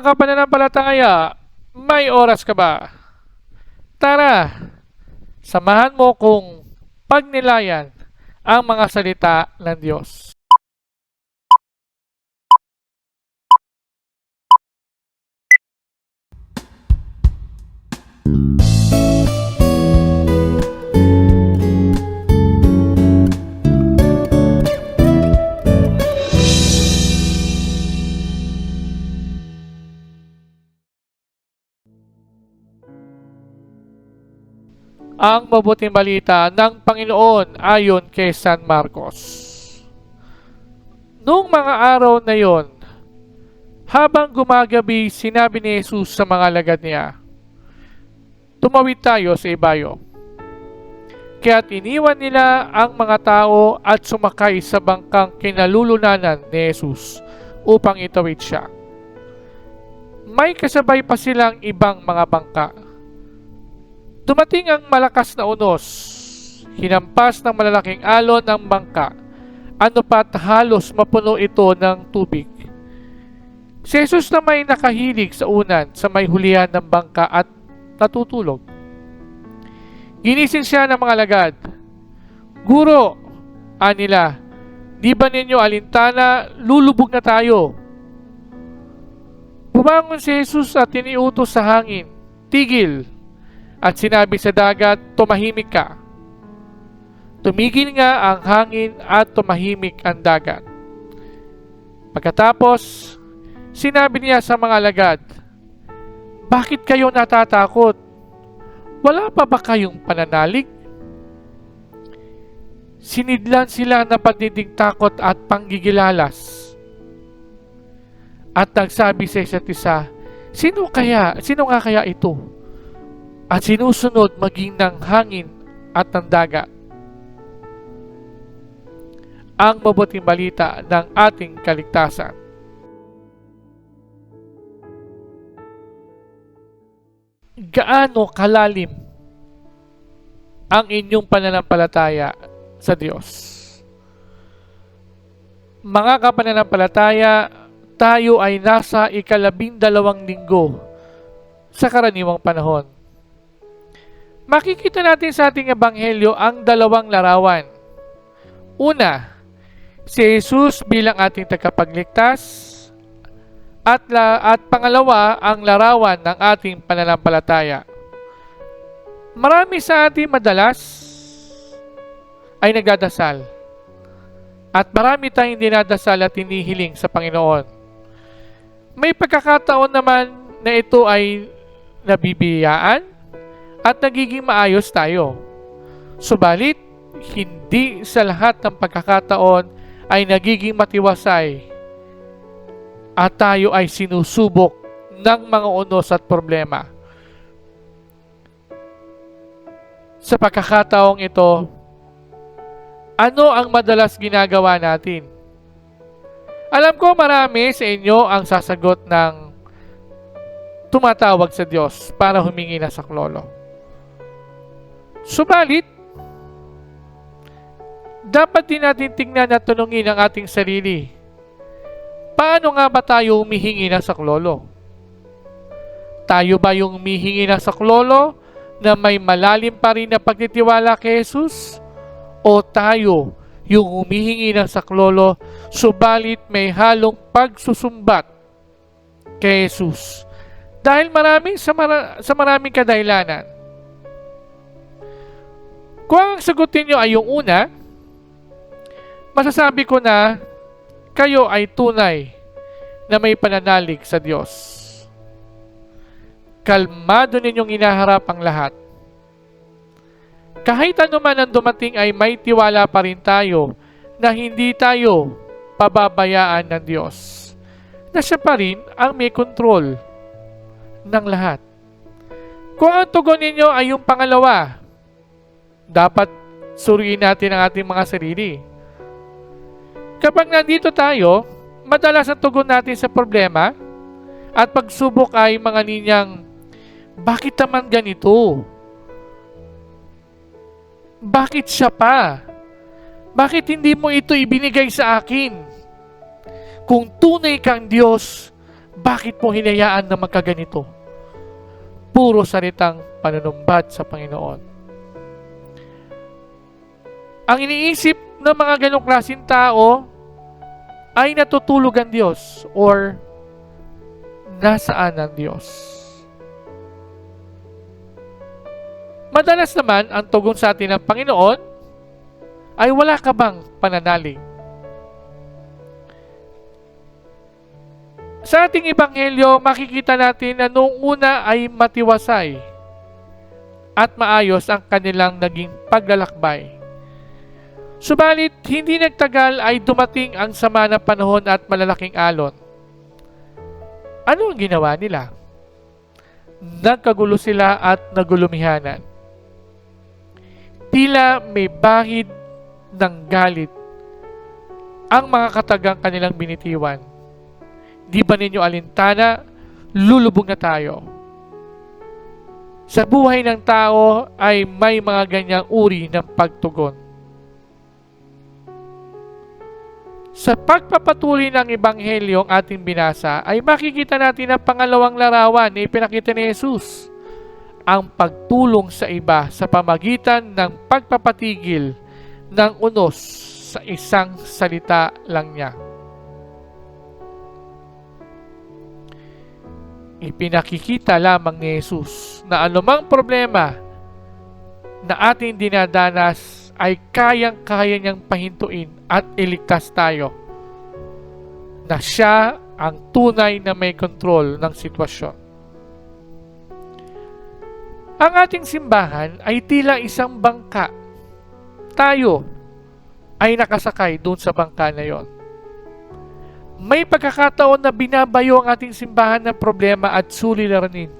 Mga kapananampalataya, may oras ka ba? Tara, samahan mo kung pagnilayan ang mga salita ng Diyos. Ang mabuting balita ng Panginoon ayon kay San Marcos. Noong mga araw na yon, habang gumagabi, sinabi ni Jesus sa mga lagad niya, Tumawid tayo sa ibayo. Kaya't iniwan nila ang mga tao at sumakay sa bangkang kinalulunanan ni Jesus upang itawid siya. May kasabay pa silang ibang mga bangka Dumating ang malakas na unos, hinampas ng malalaking alon ng bangka, ano pat halos mapuno ito ng tubig. Si Jesus na may nakahilig sa unan sa may hulihan ng bangka at natutulog. Ginising siya ng mga lagad. Guro, anila, di ba ninyo alintana, lulubog na tayo. Bumangon si Jesus at tiniutos sa hangin, tigil, at sinabi sa dagat, tumahimik ka. Tumigil nga ang hangin at tumahimik ang dagat. Pagkatapos, sinabi niya sa mga lagad, Bakit kayo natatakot? Wala pa ba kayong pananalig? Sinidlan sila ng pagdidig takot at panggigilalas. At nagsabi sa isa't isa, Sino kaya, sino nga kaya ito? At sinusunod maging ng hangin at ng dagat. Ang mabuting balita ng ating kaligtasan. Gaano kalalim ang inyong pananampalataya sa Diyos? Mga kapananampalataya, tayo ay nasa ikalabing dalawang linggo sa karaniwang panahon makikita natin sa ating ebanghelyo ang dalawang larawan. Una, si Jesus bilang ating tagapagligtas at, la, at pangalawa ang larawan ng ating pananampalataya. Marami sa ating madalas ay nagdadasal at marami tayong dinadasal at hinihiling sa Panginoon. May pagkakataon naman na ito ay nabibiyaan at nagiging maayos tayo. Subalit, hindi sa lahat ng pagkakataon ay nagiging matiwasay at tayo ay sinusubok ng mga unos at problema. Sa pagkakataong ito, ano ang madalas ginagawa natin? Alam ko marami sa inyo ang sasagot ng tumatawag sa Diyos para humingi na sa klolo. Subalit, dapat din natin tingnan at tunungin ang ating sarili. Paano nga ba tayo humihingi ng saklolo? Tayo ba yung humihingi ng saklolo na may malalim pa rin na pagtitiwala kay Jesus? O tayo yung humihingi ng saklolo subalit may halong pagsusumbat kay Jesus? Dahil maraming sa, mara- sa maraming kadahilanan kung ang sagutin nyo ay yung una, masasabi ko na kayo ay tunay na may pananalig sa Diyos. Kalmado ninyong inaharap ang lahat. Kahit ano man ang dumating ay may tiwala pa rin tayo na hindi tayo pababayaan ng Diyos. Na siya pa rin ang may kontrol ng lahat. Kung ang tugon ninyo ay yung pangalawa, dapat suriin natin ang ating mga sarili. Kapag nandito tayo, madalas ang tugon natin sa problema at pagsubok ay mga ninyang, bakit naman ganito? Bakit siya pa? Bakit hindi mo ito ibinigay sa akin? Kung tunay kang Diyos, Bakit mo hinayaan na magkaganito? Puro salitang panunumbat sa Panginoon. Ang iniisip ng mga ganong klaseng tao ay natutulog ang Diyos or nasaan ang Diyos. Madalas naman ang tugon sa atin ng Panginoon ay wala ka bang pananalig? Sa ating ebanghelyo, makikita natin na noong una ay matiwasay at maayos ang kanilang naging paglalakbay. Subalit, hindi nagtagal ay dumating ang sama ng panahon at malalaking alon. Ano ang ginawa nila? Nagkagulo sila at nagulumihanan. Tila may bahid ng galit ang mga katagang kanilang binitiwan. Di ba ninyo alintana, lulubog na tayo. Sa buhay ng tao ay may mga ganyang uri ng pagtugon. Sa pagpapatuloy ng Ebanghelyo ang ating binasa ay makikita natin ang pangalawang larawan na ipinakita ni Jesus. Ang pagtulong sa iba sa pamagitan ng pagpapatigil ng unos sa isang salita lang niya. Ipinakikita lamang ni Jesus na anumang problema na ating dinadanas ay kayang-kaya niyang pahintuin at iligtas tayo na siya ang tunay na may kontrol ng sitwasyon. Ang ating simbahan ay tila isang bangka. Tayo ay nakasakay doon sa bangka na yon. May pagkakataon na binabayo ang ating simbahan ng problema at suliranin.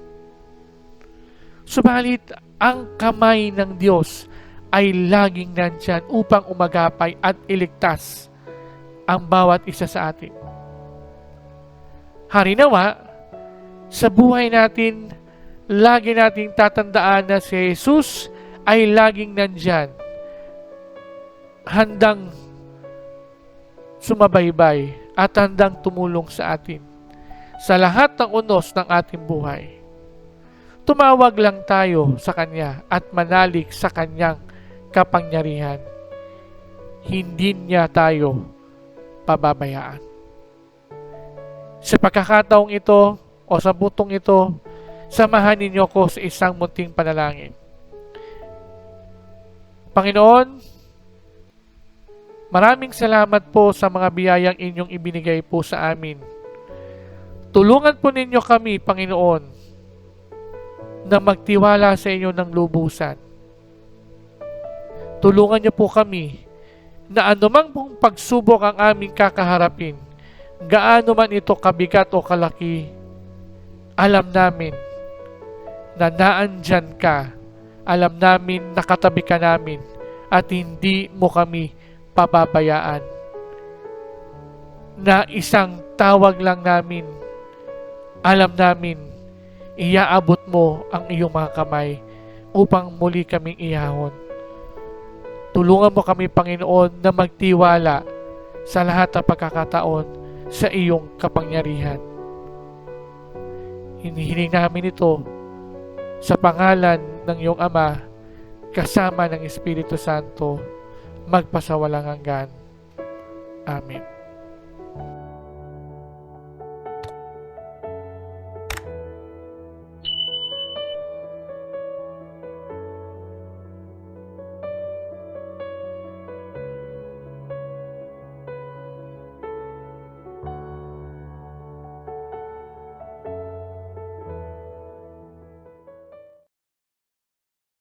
Subalit, ang kamay ng Diyos ay laging nandyan upang umagapay at iligtas ang bawat isa sa atin. Harinawa, sa buhay natin, lagi nating tatandaan na si Jesus ay laging nandyan, handang sumabaybay at handang tumulong sa atin sa lahat ng unos ng ating buhay. Tumawag lang tayo sa Kanya at manalig sa Kanyang kapangyarihan. Hindi niya tayo pababayaan. Sa pagkakataong ito o sa butong ito, samahan ninyo ko sa isang munting panalangin. Panginoon, maraming salamat po sa mga biyayang inyong ibinigay po sa amin. Tulungan po ninyo kami, Panginoon, na magtiwala sa inyo ng lubusan. Tulungan niyo po kami na anumang pong pagsubok ang aming kakaharapin, gaano man ito kabigat o kalaki, alam namin na naandyan ka, alam namin nakatabi ka namin at hindi mo kami pababayaan. Na isang tawag lang namin, alam namin, iaabot mo ang iyong mga kamay upang muli kaming ihahon. Tulungan mo kami, Panginoon, na magtiwala sa lahat ng pagkakataon sa iyong kapangyarihan. Hinihiling namin ito sa pangalan ng iyong Ama, kasama ng Espiritu Santo, magpasawalang hanggan. Amen.